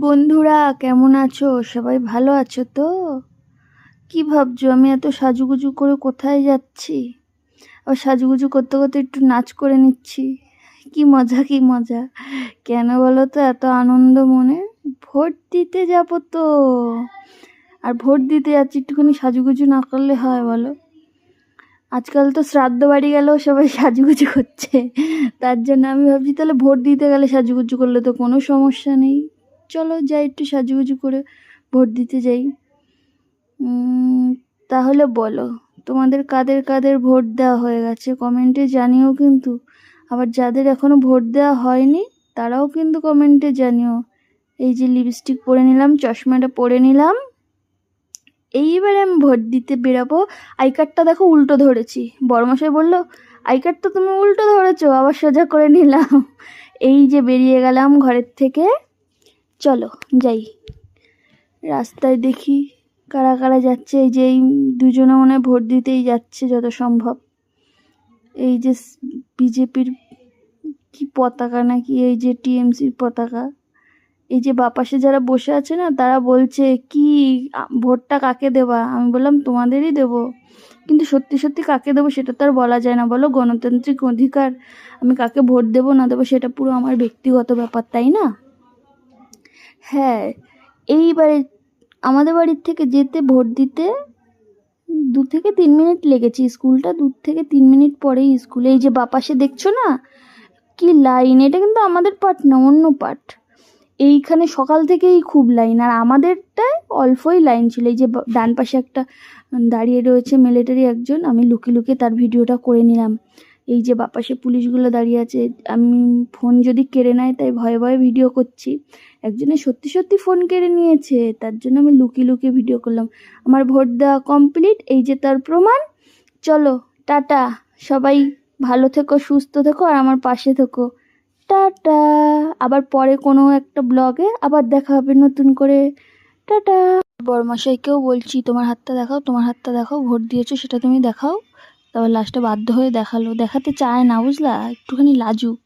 বন্ধুরা, কেমন আছো? সবাই ভালো আছো তো? কি ভাবছ, আমি এত সাজুগুজু করে কোথায় যাচ্ছি? আবার সাজুগুজু করতে করতে একটু নাচ করে নিচ্ছি। কি মজা কি মজা। কেন বলো তো, এত আনন্দ মনে। ভোট দিতে যাব তো। আর ভোট দিতে যাচ্ছি, একটুখানি সাজুগুজু না করলে হয় বলো? আজকাল তো শ্রাদ্ধ বাড়ি গেলেও সবাই সাজুগুজু করছে। তার জন্য আমি ভাবছি, তাহলে ভোট দিতে গেলে সাজুগুজু করলে তো কোনো সমস্যা নেই। চলো যাই, একটু সাজুগুজু করে ভোট দিতে যাই। তাহলে বলো, তোমাদের কাদের কাদের ভোট দেওয়া হয়ে গেছে? কমেন্টে জানিও কিন্তু। আবার যাদের এখনও ভোট দেওয়া হয়নি, তারাও কিন্তু কমেন্টে জানিও। এই যে লিপস্টিক পরে নিলাম, চশমাটা পরে নিলাম। এইবারে আমি ভোট দিতে বেরাবো। আই কার্ডটা দেখো উল্টো ধরেছি। বড়মশাই বলল আই কার্ডটা তুমি উল্টো ধরেছো, আবার সোজা করে নিলাম। এই যে বেরিয়ে গেলাম ঘরের থেকে। চলো, যাই। রাস্তায় দেখি কারা কারা যাচ্ছে। এই যে এই দুজনে মনে ভোট দিতেই যাচ্ছে যত সম্ভব। এই যে বিজেপির কি পতাকা নাকি? এই যে টিএমসির পতাকা। এই যে বাপাশে যারা বসে আছে না, তারা বলছে, কি ভোটটা কাকে দেবা? আমি বললাম, তোমাদেরই দেব। কিন্তু সত্যি সত্যি কাকে দেবো সেটা তো আর বলা যায় না। বলো, গণতান্ত্রিক অধিকার আমি কাকে ভোট দেবো না দেবো সেটা পুরো আমার ব্যক্তিগত ব্যাপার, তাই না? হ্যাঁ এইবারে আমাদের বাড়ির থেকে যেতে ভোট দিতে দু থেকে তিন মিনিট লেগেছে। স্কুলটা দু থেকে তিন মিনিট পরেই স্কুলে। এই যে বাপাশে দেখছ না? কি লাইন? এটা কিন্তু আমাদের পার্ট না, অন্য পার্ট। এইখানে সকাল থেকেই খুব লাইন। আর আমাদেরটায় অল্পই লাইন ছিল। এই যে ডান পাশে একটা দাঁড়িয়ে রয়েছে মিলিটারি একজন। আমি লুকিয়ে লুকিয়ে তার ভিডিওটা করে নিলাম। এই যে বাপাশে পুলিশগুলো দাঁড়িয়ে আছে, আমি ফোন যদি কেড়ে নেয় তাই ভয়ে ভয়ে ভিডিও করছি। একজনে সত্যি সত্যি ফোন কেড়ে নিয়েছে, তার জন্য আমি লুকিয়ে লুকিয়ে ভিডিও করলাম। আমার ভোট দেওয়া কমপ্লিট এই যে তার প্রমাণ। চলো, টাটা। সবাই ভালো থেকো, সুস্থ থেকো আর আমার পাশে থেকো। টাটা। আবার পরে কোনো একটা ব্লগে আবার দেখা হবে নতুন করে। টাটা। বড়মশাইকেও বলছি, তোমার হাতটা দেখাও, তোমার হাতটা দেখাও, ভোট দিয়েছ সেটা তুমি দেখাও। তারপর লাস্টে বাধ্য হয়ে দেখাল। দেখাতে চায় না বুঝলা? একটুখানি লাজুক।